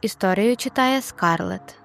Історію читає Скарлет.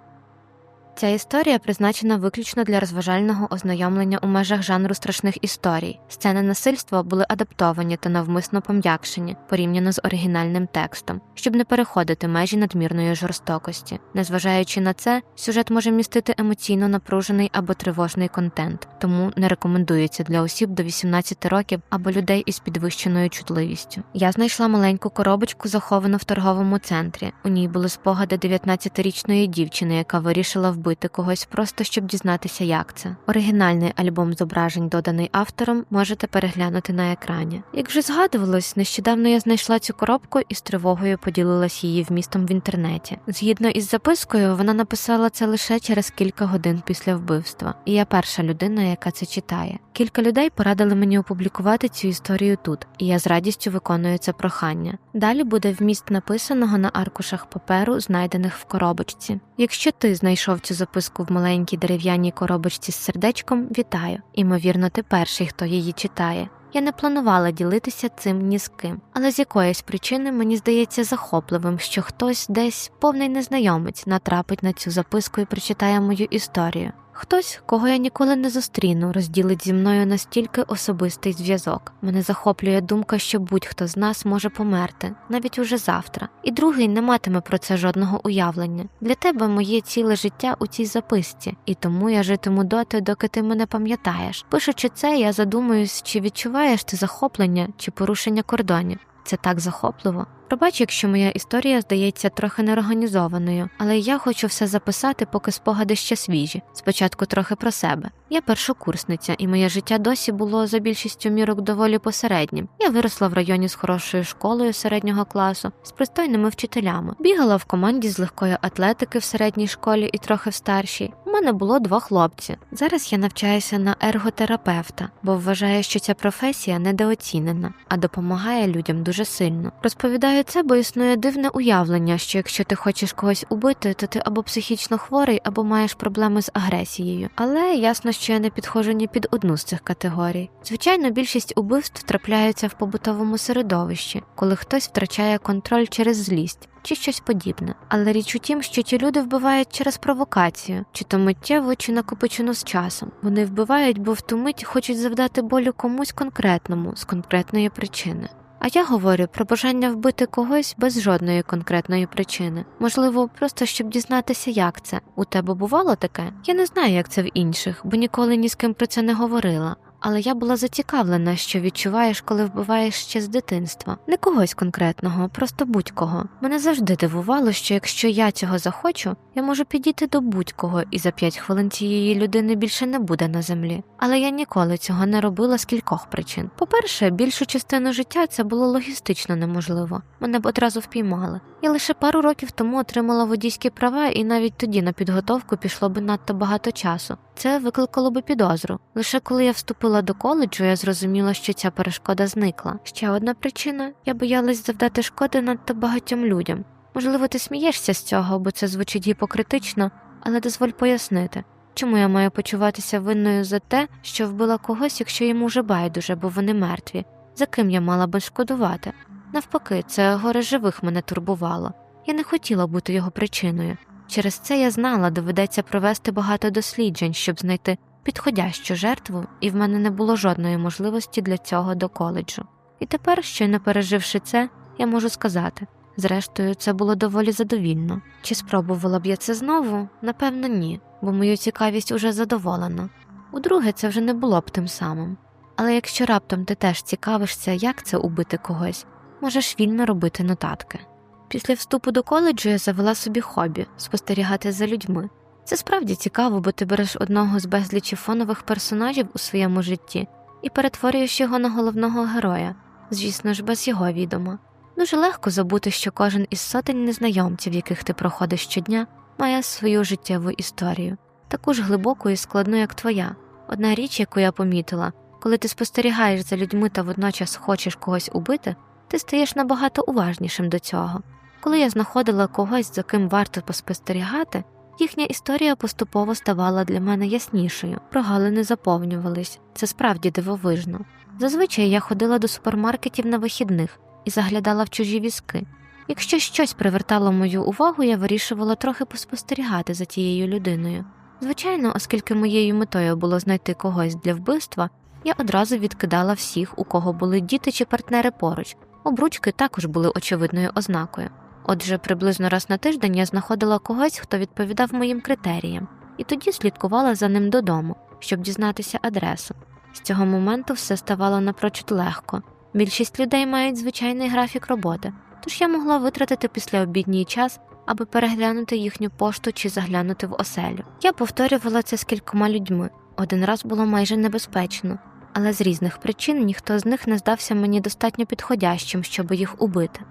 Ця історія призначена виключно для розважального ознайомлення у межах жанру страшних історій. Сцени насильства були адаптовані та навмисно пом'якшені порівняно з оригінальним текстом, щоб не переходити межі надмірної жорстокості. Незважаючи на це, сюжет може містити емоційно напружений або тривожний контент, тому не рекомендується для осіб до 18 років або людей із підвищеною чутливістю. Я знайшла маленьку коробочку, заховану в торговому центрі. У ній були спогади 19-річної дівчини, яка вирішила вбити когось просто щоб дізнатися, як це. Оригінальний альбом зображень, доданий автором, можете переглянути на екрані. Як вже згадувалось, нещодавно я знайшла цю коробку і з тривогою поділилась її вмістом в інтернеті. Згідно із запискою, вона написала це лише через кілька годин після вбивства, і я перша людина, яка це читає. Кілька людей порадили мені опублікувати цю історію тут, і я з радістю виконую це прохання. Далі буде вміст написаного на аркушах паперу, знайдених в коробочці. Якщо ти знайшов цю записку в маленькій дерев'яній коробочці з сердечком, вітаю. Імовірно, ти перший, хто її читає. Я не планувала ділитися цим ні з ким, але з якоїсь причини мені здається захопливим, що хтось десь повний незнайомець натрапить на цю записку і прочитає мою історію. Хтось, кого я ніколи не зустріну, розділить зі мною настільки особистий зв'язок. Мене захоплює думка, що будь-хто з нас може померти, навіть уже завтра, і другий не матиме про це жодного уявлення. Для тебе моє ціле життя у цій записці, і тому я житиму доти, доки ти мене пам'ятаєш. Пишучи це, я задумуюсь, чи відчуваєш ти захоплення чи порушення кордонів. Це так захопливо. Пробач, якщо моя історія здається трохи неорганізованою, але я хочу все записати, поки спогади ще свіжі. Спочатку трохи про себе. Я першокурсниця, і моє життя досі було за більшістю мірок доволі посереднім. Я виросла в районі з хорошою школою середнього класу, з пристойними вчителями. Бігала в команді з легкої атлетики в середній школі і трохи в старшій. У мене було два хлопці. Зараз я навчаюся на ерготерапевта, бо вважаю, що ця професія недооцінена, а допомагає людям дуже сильно. Розповідаю це, бо існує дивне уявлення, що якщо ти хочеш когось убити, то ти або психічно хворий, або маєш проблеми з агресією. Але ясно, що я не підходжу ні під одну з цих категорій. Звичайно, більшість убивств трапляються в побутовому середовищі, коли хтось втрачає контроль через злість. Чи щось подібне, але річ у тім, що ті люди вбивають через провокацію, чи то миттєво, чи накопичену з часом. Вони вбивають, бо в ту мить хочуть завдати болю комусь конкретному з конкретної причини. А я говорю про бажання вбити когось без жодної конкретної причини. Можливо, просто щоб дізнатися, як це. У тебе бувало таке? Я не знаю, як це в інших, бо ніколи ні з ким про це не говорила. Але я була зацікавлена, що відчуваєш, коли вбиваєш ще з дитинства. Не когось конкретного, просто будь-кого. Мене завжди дивувало, що якщо я цього захочу, я можу підійти до будь-кого, і за п'ять хвилин цієї людини більше не буде на землі. Але я ніколи цього не робила з кількох причин. По-перше, більшу частину життя це було логістично неможливо. Мене б одразу впіймали. Я лише пару років тому отримала водійські права, і навіть тоді на підготовку пішло би надто багато часу. Це викликало би підозру. Лише коли я вступила до коледжу, я зрозуміла, що ця перешкода зникла. Ще одна причина я боялась завдати шкоди надто багатьом людям. Можливо, ти смієшся з цього, бо це звучить гіпокритично, але дозволь пояснити, чому я маю почуватися винною за те, що вбила когось, якщо йому вже байдуже, бо вони мертві, за ким я мала би шкодувати. Навпаки, це горе живих мене турбувало. Я не хотіла бути його причиною. Через це я знала, доведеться провести багато досліджень, щоб знайти підходящу жертву, і в мене не було жодної можливості для цього до коледжу. І тепер, щойно переживши це, я можу сказати зрештою, це було доволі задовільно. Чи спробувала б я це знову? Напевно, ні, бо мою цікавість уже задоволена. Удруге, це вже не було б тим самим. Але якщо раптом ти теж цікавишся, як це убити когось, можеш вільно робити нотатки. Після вступу до коледжу я завела собі хобі спостерігати за людьми. Це справді цікаво, бо ти береш одного з безлічі фонових персонажів у своєму житті і перетворюєш його на головного героя, звісно ж, без його відома. Дуже легко забути, що кожен із сотень незнайомців, яких ти проходиш щодня, має свою життєву історію, таку ж глибоку і складну, як твоя. Одна річ, яку я помітила, коли ти спостерігаєш за людьми та водночас хочеш когось убити, ти стаєш набагато уважнішим до цього. Коли я знаходила когось, за ким варто поспостерігати, їхня історія поступово ставала для мене яснішою, прогалини заповнювались, це справді дивовижно. Зазвичай я ходила до супермаркетів на вихідних і заглядала в чужі візки. Якщо щось привертало мою увагу, я вирішувала трохи поспостерігати за тією людиною. Звичайно, оскільки моєю метою було знайти когось для вбивства, я одразу відкидала всіх, у кого були діти чи партнери поруч. Обручки також були очевидною ознакою. Отже, приблизно раз на тиждень я знаходила когось, хто відповідав моїм критеріям, і тоді слідкувала за ним додому, щоб дізнатися адресу. З цього моменту все ставало напрочуд легко. Більшість людей мають звичайний графік роботи, тож я могла витратити післяобідній час, аби переглянути їхню пошту чи заглянути в оселю. Я повторювала це з кількома людьми. Один раз було майже небезпечно, але з різних причин ніхто з них не здався мені достатньо підходящим, щоб їх убити.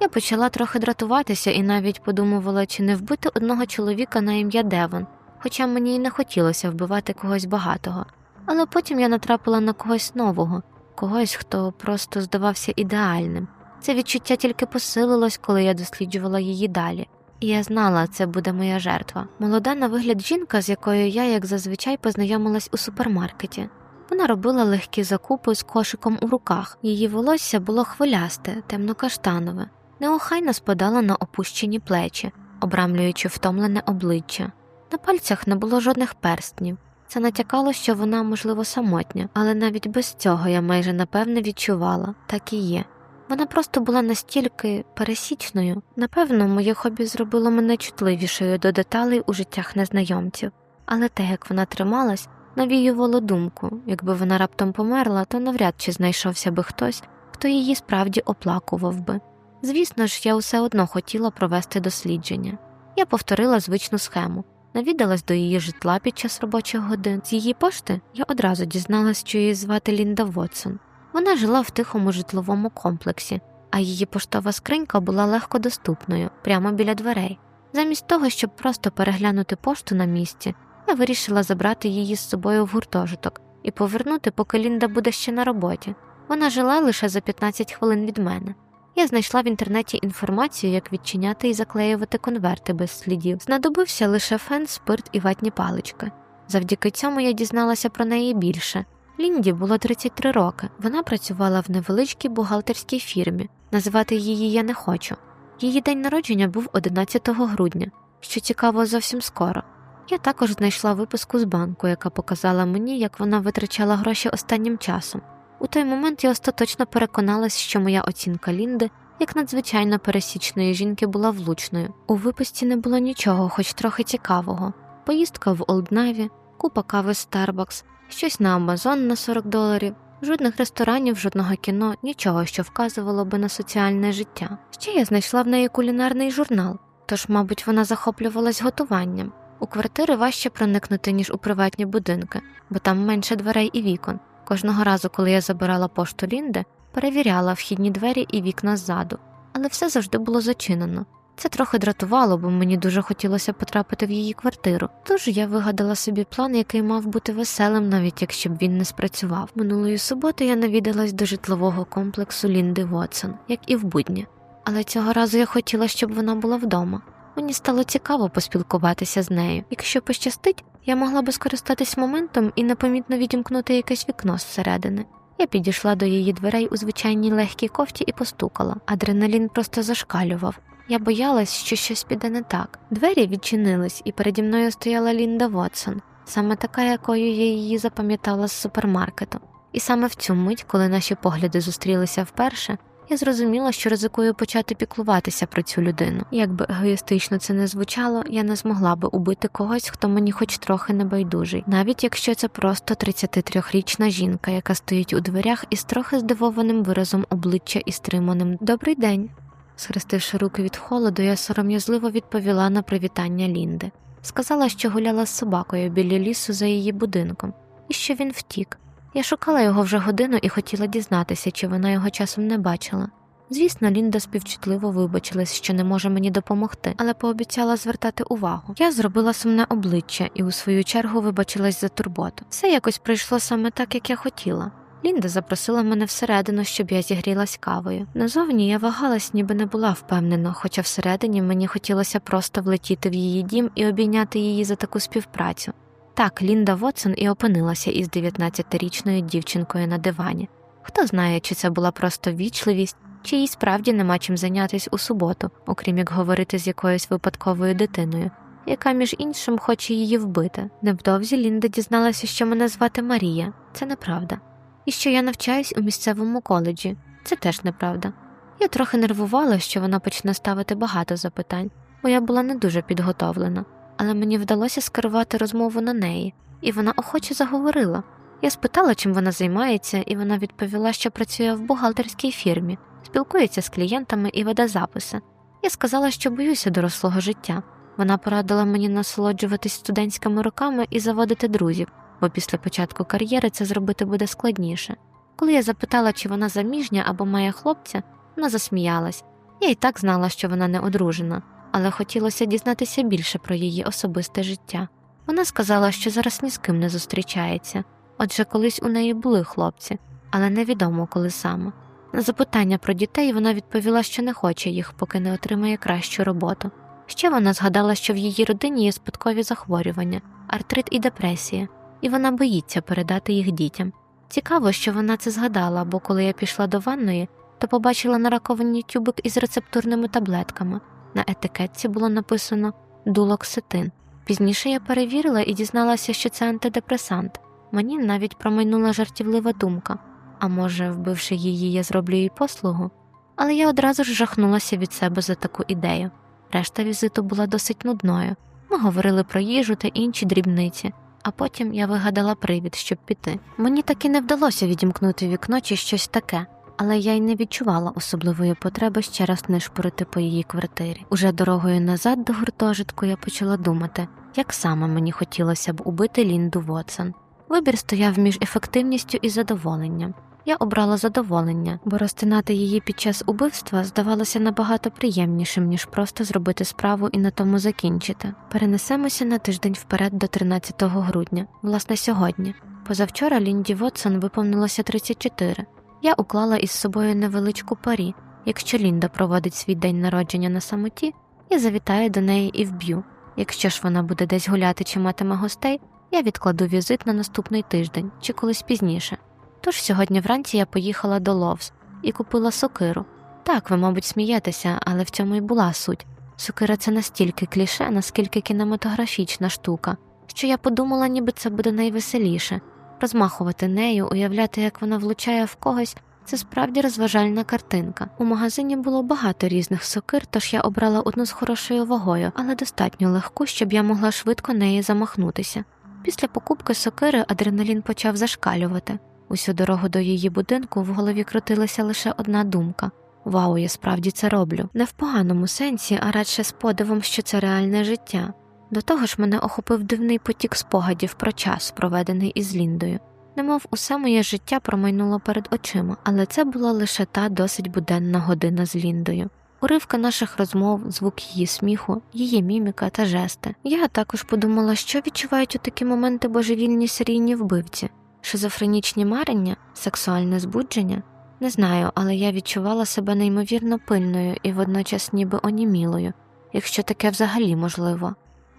Я почала трохи дратуватися і навіть подумувала, чи не вбити одного чоловіка на ім'я Девон, хоча мені й не хотілося вбивати когось багатого. Але потім я натрапила на когось нового, когось, хто просто здавався ідеальним. Це відчуття тільки посилилось, коли я досліджувала її далі. І я знала, це буде моя жертва. Молода на вигляд жінка, з якою я, як зазвичай, познайомилась у супермаркеті. Вона робила легкі закупи з кошиком у руках. Її волосся було хвилясте, темно-каштанове, неохайно спадало на опущені плечі, обрамлюючи втомлене обличчя. На пальцях не було жодних перстнів. Це натякало, що вона, можливо, самотня, але навіть без цього я майже напевне відчувала, так і є. Вона просто була настільки пересічною. Напевно, моє хобі зробило мене чутливішою до деталей у життях незнайомців, але те, як вона трималась, навіювало думку якби вона раптом померла, то навряд чи знайшовся би хтось, хто її справді оплакував би. Звісно ж, я усе одно хотіла провести дослідження. Я повторила звичну схему, навідалась до її житла під час робочих годин. З її пошти я одразу дізналась, що її звати Лінда Вотсон. Вона жила в тихому житловому комплексі, а її поштова скринька була легко доступною, прямо біля дверей. Замість того, щоб просто переглянути пошту на місці, я вирішила забрати її з собою в гуртожиток і повернути, поки Лінда буде ще на роботі. Вона жила лише за 15 хвилин від мене. Я знайшла в інтернеті інформацію, як відчиняти і заклеювати конверти без слідів. Знадобився лише фен, спирт і ватні палички. Завдяки цьому я дізналася про неї більше. Лінді було 33 роки. Вона працювала в невеличкій бухгалтерській фірмі. Називати її я не хочу. Її день народження був 11 грудня, що цікаво зовсім скоро. Я також знайшла виписку з банку, яка показала мені, як вона витрачала гроші останнім часом. У той момент я остаточно переконалась, що моя оцінка Лінди, як надзвичайно пересічної жінки, була влучною. У виписці не було нічого, хоч трохи цікавого. Поїздка в Олднаві, купа кави Starbucks, щось на Амазон на 40 доларів, жодних ресторанів, жодного кіно, нічого, що вказувало би на соціальне життя. Ще я знайшла в неї кулінарний журнал, тож, мабуть, вона захоплювалась готуванням. У квартири важче проникнути, ніж у приватні будинки, бо там менше дверей і вікон. Кожного разу, коли я забирала пошту Лінди, перевіряла вхідні двері і вікна ззаду, але все завжди було зачинено. Це трохи дратувало, бо мені дуже хотілося потрапити в її квартиру. Тож я вигадала собі план, який мав бути веселим, навіть якщо б він не спрацював. Минулої суботи я навідалась до житлового комплексу Лінди Вотсон, як і в будні. Але цього разу я хотіла, щоб вона була вдома. Мені стало цікаво поспілкуватися з нею. Якщо пощастить, я могла би скористатись моментом і непомітно відімкнути якесь вікно зсередини. Я підійшла до її дверей у звичайній легкій кофті і постукала. Адреналін просто зашкалював. Я боялась, що щось піде не так. Двері відчинились, і переді мною стояла Лінда Вотсон, саме така, якою я її запам'ятала з супермаркету. І саме в цю мить, коли наші погляди зустрілися вперше, я зрозуміла, що ризикую почати піклуватися про цю людину. Як би егоїстично це не звучало, я не змогла би убити когось, хто мені хоч трохи не байдужий, навіть якщо це просто 33-річна жінка, яка стоїть у дверях із трохи здивованим виразом обличчя і стриманим Добрий день. Схрестивши руки від холоду, я сором'язливо відповіла на привітання Лінди. Сказала, що гуляла з собакою біля лісу за її будинком, і що він втік. Я шукала його вже годину і хотіла дізнатися, чи вона його часом не бачила. Звісно, Лінда співчутливо вибачилась, що не може мені допомогти, але пообіцяла звертати увагу. Я зробила сумне обличчя і у свою чергу вибачилась за турботу. Все якось прийшло саме так, як я хотіла. Лінда запросила мене всередину, щоб я зігрілась кавою. Назовні я вагалась, ніби не була впевнена, хоча всередині мені хотілося просто влетіти в її дім і обійняти її за таку співпрацю. Так, Лінда Вотсон і опинилася із 19-річною дівчинкою на дивані. Хто знає, чи це була просто вічливість, чи їй справді нема чим зайнятися у суботу, окрім як говорити з якоюсь випадковою дитиною, яка, між іншим, хоче її вбити. Невдовзі Лінда дізналася, що мене звати Марія, це неправда, і що я навчаюсь у місцевому коледжі, це теж неправда. Я трохи нервувала, що вона почне ставити багато запитань, бо я була не дуже підготовлена, але мені вдалося скерувати розмову на неї, і вона охоче заговорила. Я спитала, чим вона займається, і вона відповіла, що працює в бухгалтерській фірмі, спілкується з клієнтами і веде записи. Я сказала, що боюся дорослого життя. Вона порадила мені насолоджуватись студентськими роками і заводити друзів, бо після початку кар'єри це зробити буде складніше. Коли я запитала, чи вона заміжня або має хлопця, вона засміялась. Я і так знала, що вона не одружена, але хотілося дізнатися більше про її особисте життя. Вона сказала, що зараз ні з ким не зустрічається, отже, колись у неї були хлопці, але невідомо коли саме. На запитання про дітей вона відповіла, що не хоче їх, поки не отримає кращу роботу. Ще вона згадала, що в її родині є спадкові захворювання, артрит і депресія, і вона боїться передати їх дітям. Цікаво, що вона це згадала, бо коли я пішла до ванної, то побачила на тюбик із рецептурними таблетками. На етикетці було написано дулоксетин. Пізніше я перевірила і дізналася, що це антидепресант. Мені навіть промайнула жартівлива думка а може, вбивши її, я зроблю їй послугу. Але я одразу ж жахнулася від себе за таку ідею. Решта візиту була досить нудною. Ми говорили про їжу та інші дрібниці, а потім я вигадала привід, щоб піти. Мені таки не вдалося відімкнути вікно чи щось таке, але я й не відчувала особливої потреби ще раз нишпорити по її квартирі. Уже дорогою назад до гуртожитку я почала думати, як саме мені хотілося б убити Лінду Вотсон. Вибір стояв між ефективністю і задоволенням. Я обрала задоволення, бо розтинати її під час убивства здавалося набагато приємнішим, ніж просто зробити справу і на тому закінчити. Перенесемося на тиждень вперед до 13 грудня, власне, сьогодні. Позавчора Лінді Вотсон виповнилося 34. Я уклала із собою невеличку парі. Якщо Лінда проводить свій день народження на самоті, я завітаю до неї і вб'ю. Якщо ж вона буде десь гуляти чи матиме гостей, я відкладу візит на наступний тиждень чи колись пізніше. Тож сьогодні вранці я поїхала до Ловс і купила сокиру. Так, ви, мабуть, смієтеся, але в цьому й була суть. Сокира це настільки кліше, наскільки кінематографічна штука, що я подумала, ніби це буде найвеселіше. Розмахувати нею, уявляти, як вона влучає в когось, це справді розважальна картинка. У магазині було багато різних сокир, тож я обрала одну з хорошою вагою, але достатньо легку, щоб я могла швидко неї замахнутися. Після покупки сокири адреналін почав зашкалювати. Усю дорогу до її будинку в голові крутилася лише одна думка Вау, я справді це роблю. Не в поганому сенсі, а радше з подивом, що це реальне життя. До того ж, мене охопив дивний потік спогадів про час, проведений із Ліндою. Немов усе моє життя промайнуло перед очима, але це була лише та досить буденна година з Ліндою. Уривка наших розмов, звук її сміху, її міміка та жести. Я також подумала, що відчувають у такі моменти божевільні серійні вбивці шизофренічні марення, сексуальне збудження. Не знаю, але я відчувала себе неймовірно пильною і водночас ніби онімілою, якщо таке взагалі можливо.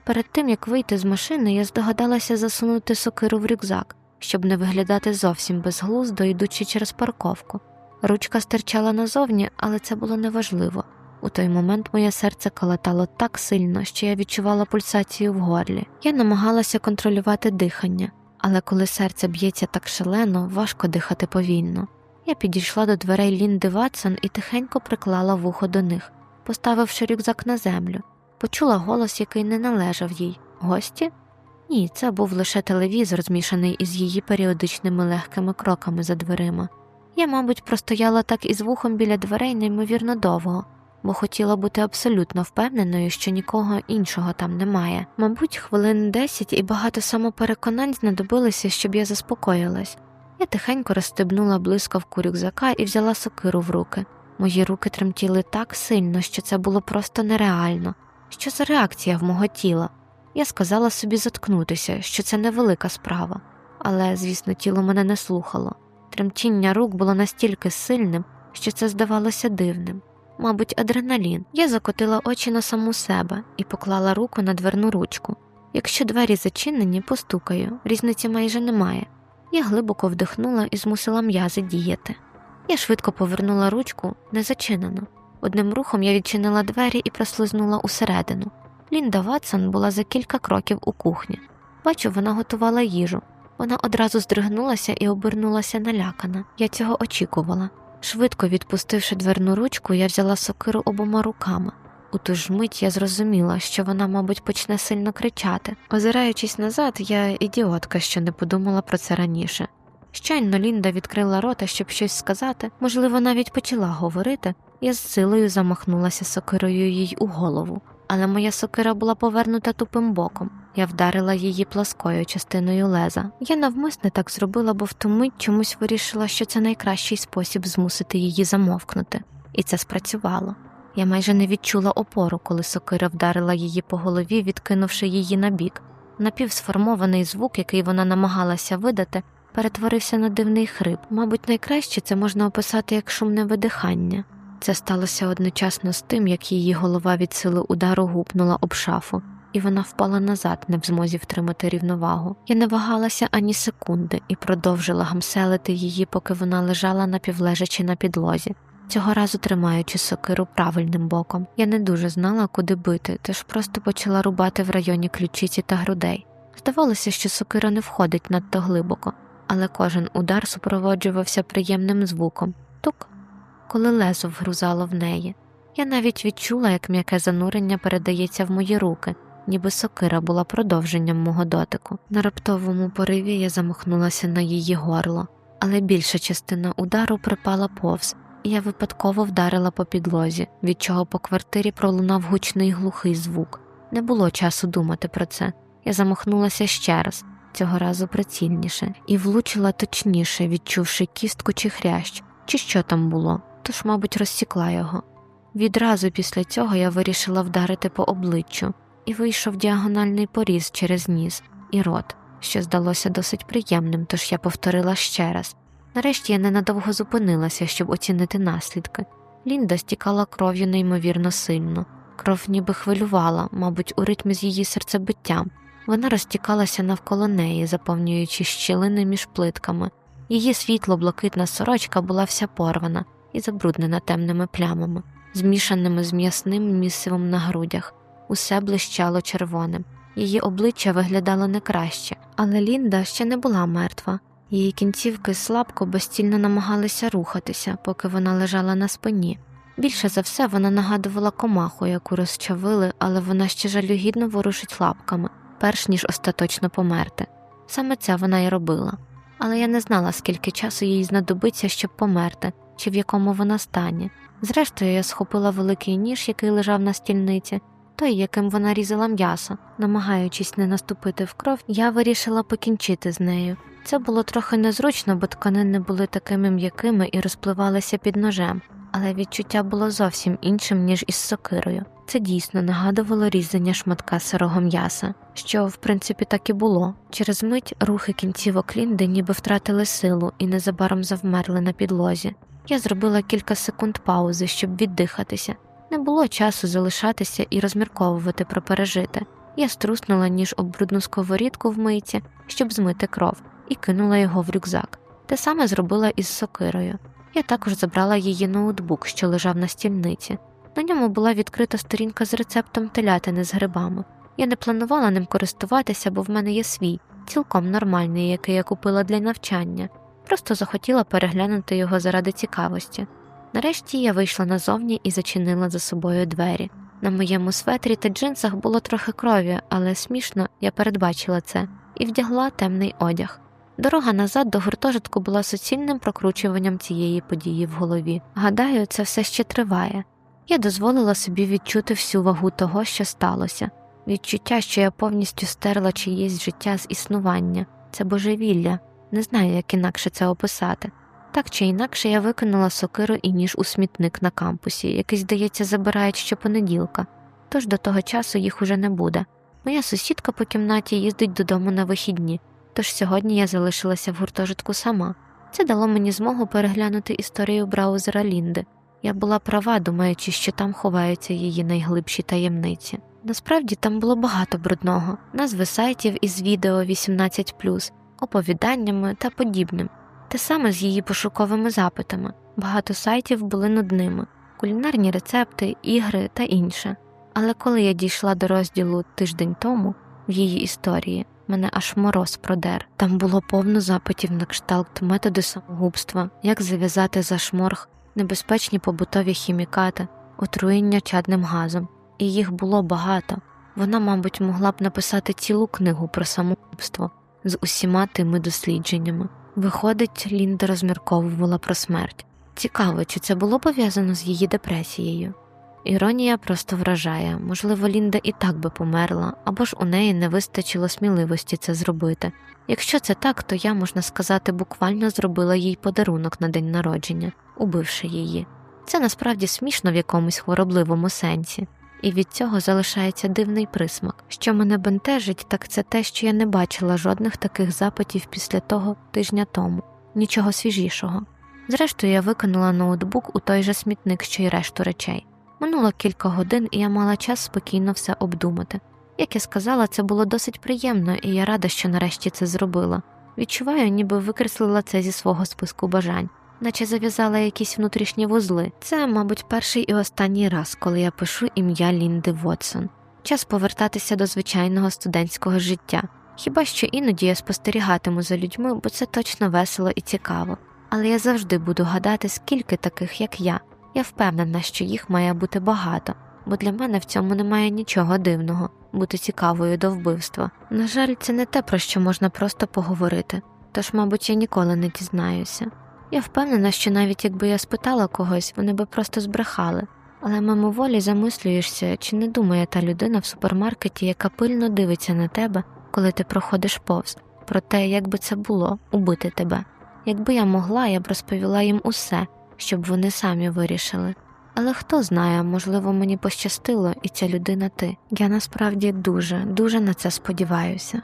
Перед тим як вийти з машини, я здогадалася засунути сокиру в рюкзак, щоб не виглядати зовсім безглуздо, йдучи через парковку. Ручка стирчала назовні, але це було неважливо. У той момент моє серце калатало так сильно, що я відчувала пульсацію в горлі. Я намагалася контролювати дихання, але коли серце б'ється так шалено, важко дихати повільно. Я підійшла до дверей Лінди Ватсон і тихенько приклала вухо до них, поставивши рюкзак на землю. Почула голос, який не належав їй. Гості? Ні, це був лише телевізор, змішаний із її періодичними легкими кроками за дверима. Я, мабуть, простояла так із вухом біля дверей неймовірно довго, бо хотіла бути абсолютно впевненою, що нікого іншого там немає. Мабуть, хвилин десять і багато самопереконань знадобилося, щоб я заспокоїлась. Я тихенько розстебнула блискавку рюкзака і взяла сокиру в руки. Мої руки тремтіли так сильно, що це було просто нереально. Що за реакція в мого тіла? Я сказала собі заткнутися, що це невелика справа, але, звісно, тіло мене не слухало. Тремтіння рук було настільки сильним, що це здавалося дивним. Мабуть, адреналін. Я закотила очі на саму себе і поклала руку на дверну ручку. Якщо двері зачинені, постукаю, різниці майже немає. Я глибоко вдихнула і змусила м'язи діяти. Я швидко повернула ручку, не зачинено. Одним рухом я відчинила двері і прослизнула усередину. Лінда Ватсон була за кілька кроків у кухні. Бачу, вона готувала їжу. Вона одразу здригнулася і обернулася налякана. Я цього очікувала. Швидко відпустивши дверну ручку, я взяла сокиру обома руками. У ту ж мить я зрозуміла, що вона, мабуть, почне сильно кричати. Озираючись назад, я ідіотка, що не подумала про це раніше. Щойно Лінда відкрила рота, щоб щось сказати, можливо, навіть почала говорити, я з силою замахнулася сокирою їй у голову, але моя сокира була повернута тупим боком. Я вдарила її пласкою частиною леза. Я навмисне так зробила, бо в ту мить чомусь вирішила, що це найкращий спосіб змусити її замовкнути, і це спрацювало. Я майже не відчула опору, коли сокира вдарила її по голові, відкинувши її на бік. Напівсформований звук, який вона намагалася видати, перетворився на дивний хрип. Мабуть, найкраще це можна описати як шумне видихання. Це сталося одночасно з тим, як її голова від сили удару гупнула об шафу, і вона впала назад, не в змозі втримати рівновагу. Я не вагалася ані секунди і продовжила гамселити її, поки вона лежала напівлежачи на підлозі. Цього разу тримаючи сокиру правильним боком. Я не дуже знала, куди бити, тож просто почала рубати в районі ключиці та грудей. Здавалося, що сокира не входить надто глибоко, але кожен удар супроводжувався приємним звуком тук, коли лезо вгрузало в неї. Я навіть відчула, як м'яке занурення передається в мої руки, ніби сокира була продовженням мого дотику. На раптовому пориві я замахнулася на її горло, але більша частина удару припала повз і я випадково вдарила по підлозі, від чого по квартирі пролунав гучний глухий звук. Не було часу думати про це. Я замахнулася ще раз, цього разу прицільніше, і влучила точніше, відчувши кістку чи хрящ, чи що там було, тож, мабуть, розсікла його. Відразу після цього я вирішила вдарити по обличчю, і вийшов діагональний поріз через ніс і рот, що здалося досить приємним, тож я повторила ще раз. Нарешті я ненадовго зупинилася, щоб оцінити наслідки. Лінда стікала кров'ю неймовірно сильно, кров ніби хвилювала, мабуть, у ритмі з її серцебиттям. Вона розтікалася навколо неї, заповнюючи щілини між плитками. Її світло-блакитна сорочка була вся порвана і забруднена темними плямами, змішаними з м'ясним місивом на грудях. Усе блищало червоним. Її обличчя виглядало не краще, але Лінда ще не була мертва. Її кінцівки слабко, безцільно намагалися рухатися, поки вона лежала на спині. Більше за все вона нагадувала комаху, яку розчавили, але вона ще жалюгідно ворушить лапками, перш ніж остаточно померти. Саме це вона й робила. Але я не знала, скільки часу їй знадобиться, щоб померти, чи в якому вона стані. Зрештою, я схопила великий ніж, який лежав на стільниці, той, яким вона різала м'ясо. Намагаючись не наступити в кров, я вирішила покінчити з нею. Це було трохи незручно, бо тканини були такими м'якими і розпливалися під ножем, але відчуття було зовсім іншим, ніж із сокирою. Це дійсно нагадувало різання шматка сирого м'яса, що, в принципі, так і було. Через мить рухи кінцівок Лінди ніби втратили силу і незабаром завмерли на підлозі. Я зробила кілька секунд паузи, щоб віддихатися. Не було часу залишатися і розмірковувати про пережите. Я струснула ніж об брудну сковорідку в мийці, щоб змити кров і кинула його в рюкзак. Те саме зробила із сокирою. Я також забрала її ноутбук, що лежав на стільниці. На ньому була відкрита сторінка з рецептом телятини з грибами. Я не планувала ним користуватися, бо в мене є свій, цілком нормальний, який я купила для навчання. Просто захотіла переглянути його заради цікавості. Нарешті я вийшла назовні і зачинила за собою двері. На моєму светрі та джинсах було трохи крові, але смішно я передбачила це і вдягла темний одяг. Дорога назад до гуртожитку була суцільним прокручуванням цієї події в голові. Гадаю, це все ще триває. Я дозволила собі відчути всю вагу того, що сталося, відчуття, що я повністю стерла чиєсь життя з існування, це божевілля, не знаю, як інакше це описати. Так чи інакше я викинула сокиру і ніж у смітник на кампусі, який, здається, забирають щопонеділка, тож до того часу їх уже не буде. Моя сусідка по кімнаті їздить додому на вихідні тож сьогодні я залишилася в гуртожитку сама. Це дало мені змогу переглянути історію браузера Лінди. Я була права, думаючи, що там ховаються її найглибші таємниці. Насправді там було багато брудного, назви сайтів із відео 18, оповіданнями та подібним. Те саме з її пошуковими запитами. Багато сайтів були нудними, кулінарні рецепти, ігри та інше. Але коли я дійшла до розділу тиждень тому в її історії, мене аж мороз продер. Там було повно запитів на кшталт методи самогубства, як зав'язати за шморг, небезпечні побутові хімікати, отруєння чадним газом. І їх було багато. Вона, мабуть, могла б написати цілу книгу про самогубство з усіма тими дослідженнями. Виходить, Лінда розмірковувала про смерть. Цікаво, чи це було пов'язано з її депресією. Іронія просто вражає можливо, Лінда і так би померла, або ж у неї не вистачило сміливості це зробити. Якщо це так, то я, можна сказати, буквально зробила їй подарунок на день народження, убивши її. Це насправді смішно в якомусь хворобливому сенсі, і від цього залишається дивний присмак. Що мене бентежить, так це те, що я не бачила жодних таких запитів після того тижня тому, нічого свіжішого. Зрештою, я викинула ноутбук у той же смітник, що й решту речей. Минуло кілька годин, і я мала час спокійно все обдумати. Як я сказала, це було досить приємно, і я рада, що нарешті це зробила. Відчуваю, ніби викреслила це зі свого списку бажань, наче зав'язала якісь внутрішні вузли. Це, мабуть, перший і останній раз, коли я пишу ім'я Лінди Вотсон. Час повертатися до звичайного студентського життя. Хіба що іноді я спостерігатиму за людьми, бо це точно весело і цікаво. Але я завжди буду гадати, скільки таких, як я. Я впевнена, що їх має бути багато, бо для мене в цьому немає нічого дивного бути цікавою до вбивства. На жаль, це не те, про що можна просто поговорити, тож, мабуть, я ніколи не дізнаюся. Я впевнена, що навіть якби я спитала когось, вони би просто збрехали, але мимоволі замислюєшся, чи не думає та людина в супермаркеті, яка пильно дивиться на тебе, коли ти проходиш повз, про те, як би це було убити тебе. Якби я могла, я б розповіла їм усе, щоб вони самі вирішили. Але хто знає, можливо, мені пощастило, і ця людина ти. Я насправді дуже, дуже на це сподіваюся.